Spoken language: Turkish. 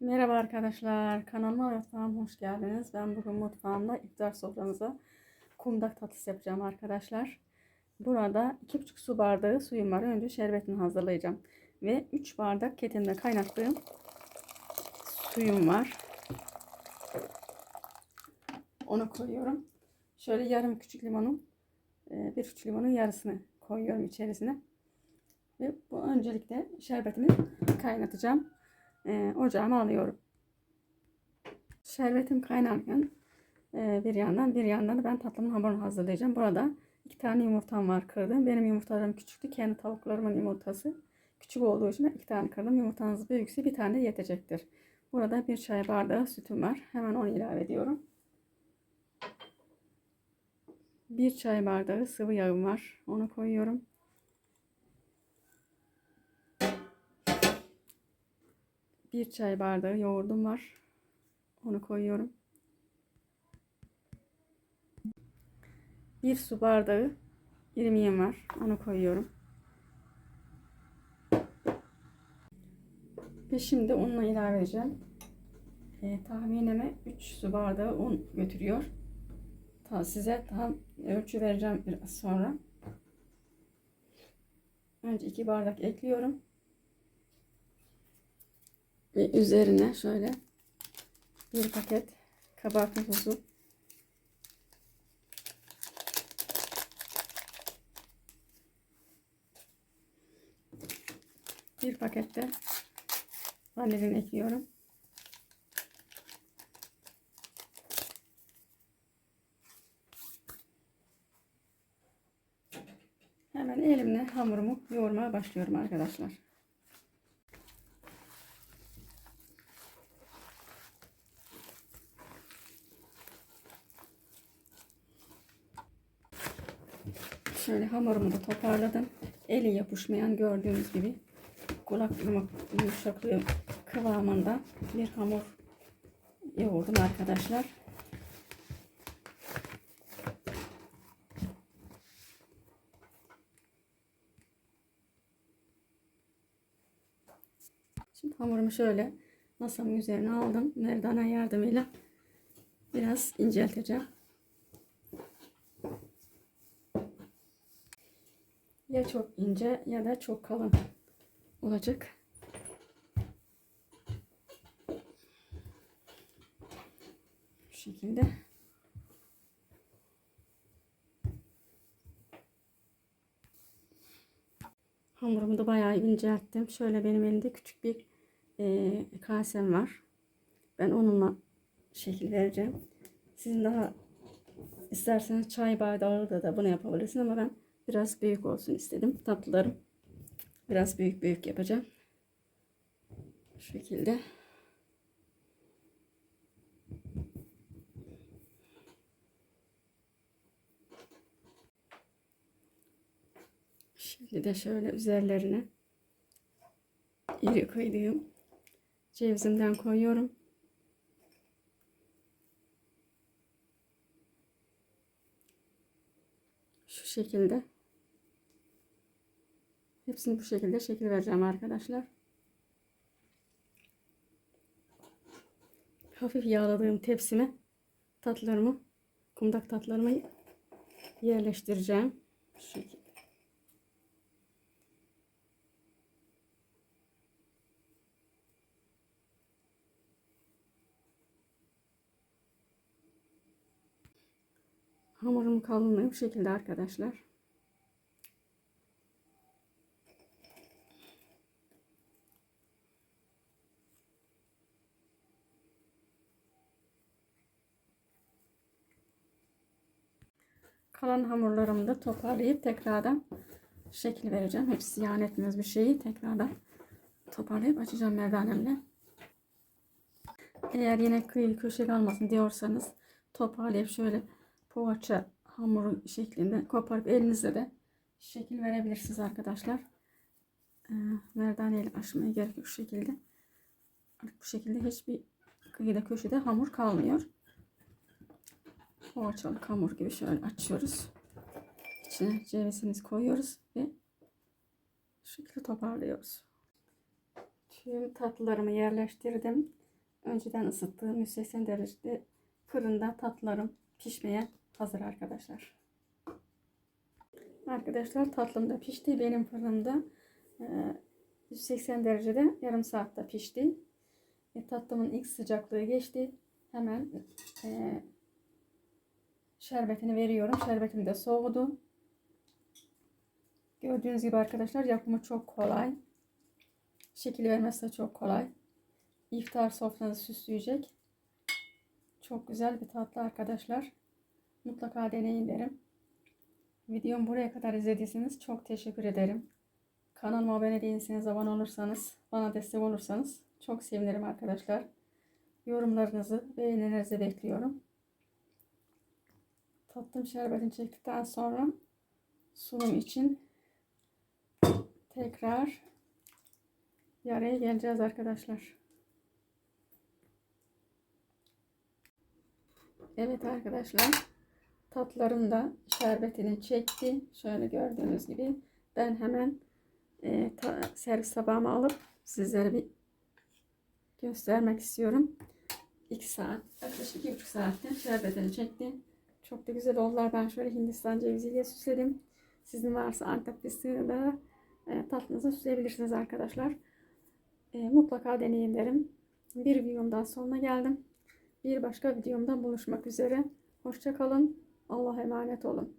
Merhaba arkadaşlar, kanalıma ve mutfağıma hoş geldiniz. Ben bugün mutfağımda iftar sofranıza kumdak tatlısı yapacağım arkadaşlar. Burada 2,5 su bardağı suyum var. Önce şerbetini hazırlayacağım. Ve 3 bardak ketimde kaynattığım suyum var. Onu koyuyorum. Şöyle yarım küçük limonun, e, bir küçük limonun yarısını koyuyorum içerisine. Ve bu öncelikle şerbetimi kaynatacağım. Ee, ocağıma alıyorum. Şerbetim kaynarken e, bir yandan bir yandan da ben tatlımın hamurunu hazırlayacağım. Burada iki tane yumurtam var kırdım. Benim yumurtalarım küçüktü. Kendi tavuklarımın yumurtası küçük olduğu için iki tane kırdım. Yumurtanız büyükse bir tane yetecektir. Burada bir çay bardağı sütüm var. Hemen onu ilave ediyorum. Bir çay bardağı sıvı yağım var. Onu koyuyorum. Bir çay bardağı yoğurdum var. Onu koyuyorum. Bir su bardağı irmiğim var. Onu koyuyorum. Ve şimdi unla ilave edeceğim. E, tahminime 3 su bardağı un götürüyor. Ta, size tam ölçü vereceğim biraz sonra. Önce 2 bardak ekliyorum. Ve üzerine şöyle bir paket kabartma tozu bir pakette vanilin ekliyorum. Hemen elimle hamurumu yoğurmaya başlıyorum arkadaşlar. Şöyle hamurumu da toparladım. Eli yapışmayan gördüğünüz gibi kulak yumuşaklığı kıvamında bir hamur yoğurdum arkadaşlar. Şimdi hamurumu şöyle masamın üzerine aldım. Merdana yardımıyla biraz incelteceğim. Ya çok ince ya da çok kalın olacak. Bu şekilde. Hamurumu da bayağı incelttim. Şöyle benim elimde küçük bir e, kasem var. Ben onunla şekil vereceğim. Sizin daha isterseniz çay bardağı da, da bunu yapabilirsiniz ama ben biraz büyük olsun istedim. Tatlılarım biraz büyük büyük yapacağım. Şu şekilde. Şimdi de şöyle üzerlerine iri kıydığım cevizimden koyuyorum. Şu şekilde. Hepsini bu şekilde şekil vereceğim arkadaşlar. Hafif yağladığım tepsime tatlarımı, kumdak tatlarımı yerleştireceğim. Şu şekilde. Hamurum kalınlığı bu şekilde arkadaşlar. Kalan hamurlarımı da toparlayıp tekrardan şekil vereceğim. Hepsi ziyan etmez bir şeyi tekrardan toparlayıp açacağım merdanemle. Eğer yine kıyı köşe kalmasın diyorsanız toparlayıp şöyle poğaça hamuru şeklinde koparıp elinizle de şekil verebilirsiniz arkadaşlar. Ee, merdane ile açmaya gerek yok şu şekilde. Bu şekilde hiçbir kıyıda köşede hamur kalmıyor poğaçalık hamur gibi şöyle açıyoruz. İçine cevizimizi koyuyoruz ve şu şekilde toparlıyoruz. Tüm tatlılarımı yerleştirdim. önceden ısıttığım 180 derecede fırında tatlılarım pişmeye hazır arkadaşlar. Arkadaşlar tatlım da pişti. Benim fırınımda e, 180 derecede yarım saatte pişti. E, tatlımın ilk sıcaklığı geçti. Hemen e, şerbetini veriyorum. Şerbetim de soğudu. Gördüğünüz gibi arkadaşlar yapımı çok kolay. Şekil vermesi de çok kolay. İftar sofranızı süsleyecek. Çok güzel bir tatlı arkadaşlar. Mutlaka deneyin derim. Videomu buraya kadar izlediyseniz çok teşekkür ederim. Kanalıma abone değilseniz abone olursanız, bana destek olursanız çok sevinirim arkadaşlar. Yorumlarınızı, beğenilerinizi bekliyorum. Tatlım şerbetini çektikten sonra sunum için tekrar yaraya geleceğiz arkadaşlar. Evet arkadaşlar. Tatlarım da şerbetini çekti. Şöyle gördüğünüz gibi. Ben hemen e, ta, servis tabağıma alıp sizlere bir göstermek istiyorum. 2 saat, yaklaşık 2,5 saatte şerbetini çekti. Çok da güzel oldular. Ben şöyle Hindistan ceviziyle süsledim. Sizin varsa Antep fıstığını da e, tatlınıza süsleyebilirsiniz arkadaşlar. E, mutlaka deneyin derim. Bir videomdan sonuna geldim. Bir başka videomda buluşmak üzere. Hoşçakalın. Allah'a emanet olun.